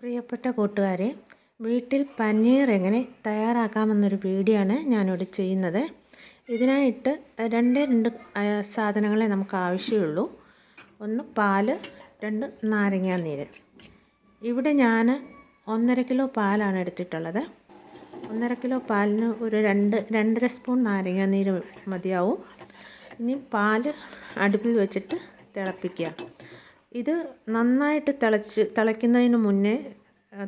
പ്രിയപ്പെട്ട കൂട്ടുകാരെ വീട്ടിൽ പനീർ എങ്ങനെ തയ്യാറാക്കാമെന്നൊരു വീഡിയോ ആണ് ഞാനിവിടെ ചെയ്യുന്നത്. ഇതിനായിട്ട് രണ്ട് രണ്ട് സാധനങ്ങളെ നമുക്ക് ആവശ്യമുള്ളൂ. ഒന്ന് പാൽ രണ്ട് നാരങ്ങാ നീര്. ഇവിടെ ഞാൻ ഒന്നര കിലോ പാലാണ് എടുത്തിട്ടുള്ളത്. ഒന്നര കിലോ പാലിന് ഒരു രണ്ട് രണ്ടര സ്പൂൺ നാരങ്ങാ നീര് മതിയാവും. ഇനി പാൽ അടുപ്പിൽ വെച്ചിട്ട് തിളപ്പിക്കുക. ഇത് നന്നായിട്ട് തിളച്ച് തിളയ്ക്കുന്നതിന് മുന്നേ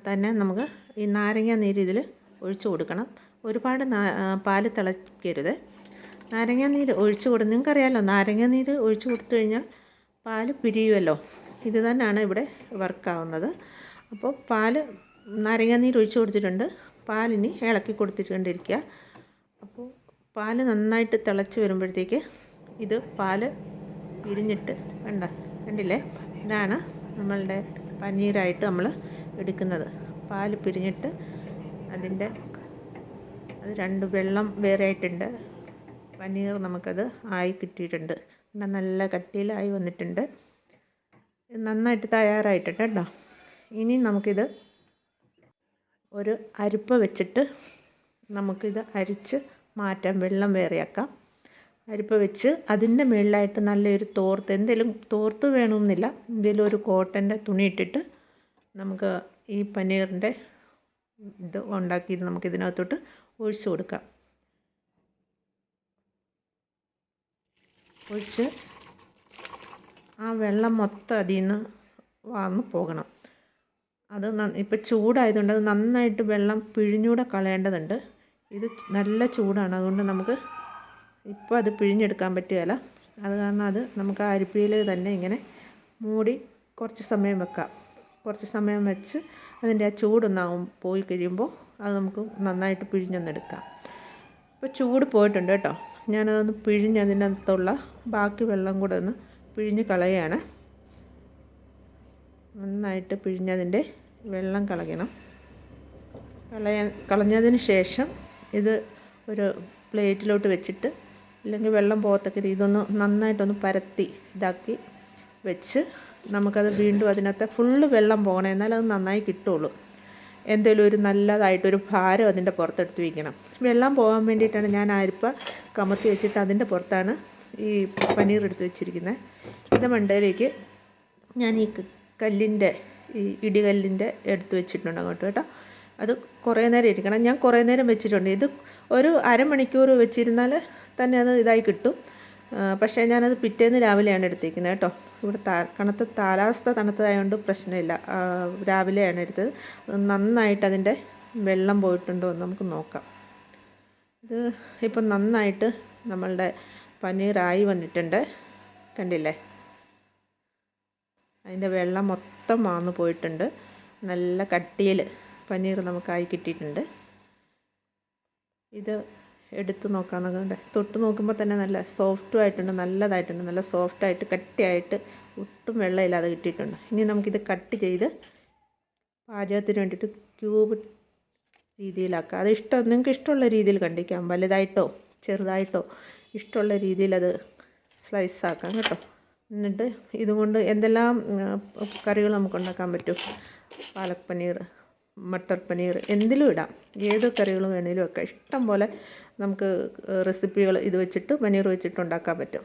തന്നെ നമുക്ക് ഈ നാരങ്ങ നീര് ഇതിൽ ഒഴിച്ചു കൊടുക്കണം. ഒരുപാട് പാൽ തിളയ്ക്കരുത്. നാരങ്ങ നീര് ഒഴിച്ചു കൊടുക്കും നിങ്ങൾക്കറിയാമല്ലോ നാരങ്ങ നീര് ഒഴിച്ചു കൊടുത്തു കഴിഞ്ഞാൽ പാൽ പിരിയുമല്ലോ ഇത് തന്നെയാണ് ഇവിടെ വർക്കാവുന്നത്. അപ്പോൾ പാൽ നാരങ്ങ നീര് ഒഴിച്ചു കൊടുത്തിട്ടുണ്ട്. പാലിനി ഇളക്കി കൊടുത്തിട്ടുണ്ടിരിക്കുക അപ്പോൾ പാൽ നന്നായിട്ട് തിളച്ച് വരുമ്പോഴത്തേക്ക് ഇത് പാൽ പിരിഞ്ഞിട്ട് വേണ്ട കണ്ടില്ലേ? ഇതാണ് നമ്മളുടെ പനീരായിട്ട് നമ്മൾ എടുക്കുന്നത്. പാൽ പിരിഞ്ഞിട്ട് അതിന്റെ അത് രണ്ട് വെള്ളം വേറെ ആയിട്ടുണ്ട്. പനീർ നമുക്കത് ആയി കിട്ടിയിട്ടുണ്ട്. നല്ല കട്ടിയിലായി വന്നിട്ടുണ്ട്. നന്നായിട്ട് തയ്യാറായിട്ടുണ്ട് കേട്ടോ. ഇനി നമുക്കിത് ഒരു അരിപ്പ വെച്ചിട്ട് നമുക്കിത് അരിച്ച് മാറ്റാം. വെള്ളം വേറെയാക്കാം. അരിപ്പ വെച്ച് അതിന്റെ മുകളിലായിട്ട് നല്ലൊരു തോർത്ത് എന്തെങ്കിലും തോർത്ത് വേണമെന്നില്ല എന്തെങ്കിലും ഒരു കോട്ടന്റെ തുണി ഇട്ടിട്ട് നമുക്ക് ഈ പനീറിന്റെ ഇത് ഉണ്ടാക്കിയത് നമുക്ക് ഇതിനകത്തോട്ട് ഒഴിച്ചു കൊടുക്കാം. ഒഴിച്ച് ആ വെള്ളം മൊത്തം അതിൽ നിന്ന് വന്ന് പോകണം. അത് ഇപ്പോൾ ചൂടായതുകൊണ്ട് അത് നന്നായിട്ട് വെള്ളം പിഴിഞ്ഞൂടെ കളയേണ്ടതുണ്ട്. ഇത് നല്ല ചൂടാണ്. അതുകൊണ്ട് നമുക്ക് ഇപ്പോൾ അത് പിഴിഞ്ഞെടുക്കാൻ പറ്റുകയില്ല. അത് കാരണം അത് നമുക്ക് ആ അരിപ്പിയിൽ തന്നെ ഇങ്ങനെ മൂടി കുറച്ച് സമയം വെക്കാം. കുറച്ച് സമയം വെച്ച് അതിന്റെ ആ ചൂടൊന്നാവും പോയി കഴിയുമ്പോൾ അത് നമുക്ക് നന്നായിട്ട് പിഴിഞ്ഞൊന്നെടുക്കാം. ഇപ്പോൾ ചൂട് പോയിട്ടുണ്ട് കേട്ടോ. ഞാനതൊന്ന് പിഴിഞ്ഞ് അതിനകത്തുള്ള ബാക്കി വെള്ളം കൂടെ ഒന്ന് പിഴിഞ്ഞ് കളയാണ് നന്നായിട്ട് പിഴിഞ്ഞതിന്റെ വെള്ളം കളയണം. കളയാൻ കളഞ്ഞതിന് ശേഷം ഇത് ഒരു പ്ലേറ്റിലോട്ട് വെച്ചിട്ട് അല്ലെങ്കിൽ വെള്ളം പോകത്തക്ക രീതി ഇതൊന്ന് നന്നായിട്ടൊന്ന് പരത്തി ഇതാക്കി വെച്ച് നമുക്കത് വീണ്ടും അതിനകത്ത് ഫുള്ള് വെള്ളം പോകണം. എന്നാൽ അത് നന്നായി കിട്ടുള്ളൂ. എന്തെങ്കിലും ഒരു നല്ലതായിട്ടൊരു ഭാരം അതിന്റെ പുറത്തെടുത്ത് വയ്ക്കണം. വെള്ളം പോകാൻ വേണ്ടിയിട്ടാണ് ഞാൻ അരിപ്പ കമത്തി വെച്ചിട്ട് അതിന്റെ പുറത്താണ് ഈ പനീർ എടുത്ത് വെച്ചിരിക്കുന്നത് ഇത് മണ്ടയിലേക്ക് ഞാൻ ഈ കല്ലിന്റെ ഈ ഇടികല്ലിന്റെ എടുത്ത് വെച്ചിട്ടുണ്ട് അങ്ങോട്ട് കേട്ടോ. അത് കുറേ നേരം ഇരിക്കണം. ഞാൻ കുറേ നേരം വെച്ചിട്ടുണ്ട്. ഇത് ഒരു അരമണിക്കൂർ വെച്ചിരുന്നാൽ തന്നെ അത് ഇതായി കിട്ടും. പക്ഷേ ഞാനത് പിറ്റേന്ന് രാവിലെയാണ് എടുത്തേക്കുന്നത് കേട്ടോ. ഇവിടെ താ കണത്ത് കാലാവസ്ഥ തണുത്തതായതുകൊണ്ട് പ്രശ്നമില്ല. രാവിലെയാണ് എടുത്തത്. നന്നായിട്ട് അതിന്റെ വെള്ളം പോയിട്ടുണ്ടോ എന്ന് നമുക്ക് നോക്കാം. ഇത് ഇപ്പം നന്നായിട്ട് നമ്മളുടെ പനീറായി വന്നിട്ടുണ്ട്. കണ്ടില്ലേ? അതിന്റെ വെള്ളം മൊത്തം മാന്നു പോയിട്ടുണ്ട്. നല്ല കട്ടിയിൽ പനീർ നമുക്കായി കിട്ടിയിട്ടുണ്ട്. ഇത് എടുത്ത് നോക്കുന്നുണ്ട് തൊട്ട് നോക്കുമ്പോൾ തന്നെ നല്ല സോഫ്റ്റും ആയിട്ടുണ്ട് നല്ലതായിട്ടുണ്ട്. നല്ല സോഫ്റ്റായിട്ട് കട്ടിയായിട്ട് ഒട്ടും വെള്ളമില്ലാതെ കിട്ടിയിട്ടുണ്ട്. ഇനി നമുക്കിത് കട്ട് ചെയ്ത് പാചകത്തിന് വേണ്ടിയിട്ട് ക്യൂബ് രീതിയിലാക്കുക അത് ഇഷ്ടം നിങ്ങൾക്ക് ഇഷ്ടമുള്ള രീതിയിൽ കണ്ടിക്കാം. വലുതായിട്ടോ ചെറുതായിട്ടോ ഇഷ്ടമുള്ള രീതിയിൽ അത് സ്ലൈസ് ആക്കാം കേട്ടോ. എന്നിട്ട് ഇതുകൊണ്ട് എന്തെല്ലാം കറികൾ നമുക്ക് ഉണ്ടാക്കാൻ പറ്റും? പാലക് പനീർ മട്ടർ പനീർ എന്തിലും ഇടാം. ഏത് കറികൾ വേണേലും ഒക്കെ. ഇഷ്ടം പോലെ നമുക്ക് റെസിപ്പികൾ ഇത് വെച്ചിട്ട് പനീർ വെച്ചിട്ട് ഉണ്ടാക്കാൻ പറ്റും.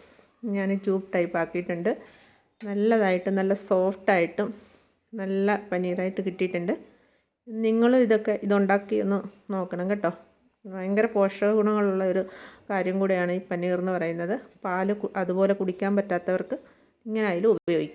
ഞാൻ ക്യൂബ് ടൈപ്പ് ആക്കിയിട്ടുണ്ട്. നല്ലതായിട്ട് നല്ല സോഫ്റ്റായിട്ടും നല്ല പനീറായിട്ട് കിട്ടിയിട്ടുണ്ട്. നിങ്ങളും ഇതൊക്കെ ഇതുണ്ടാക്കി ഒന്ന് നോക്കണം കേട്ടോ. ഭയങ്കര പോഷക ഗുണങ്ങളുള്ള ഒരു കാര്യം കൂടെയാണ് ഈ പനീർ എന്ന് പറയുന്നത്. പാൽ അതുപോലെ കുടിക്കാൻ പറ്റാത്തവർക്ക് ഇങ്ങനെ അതിൽ ഉപയോഗിക്കാം.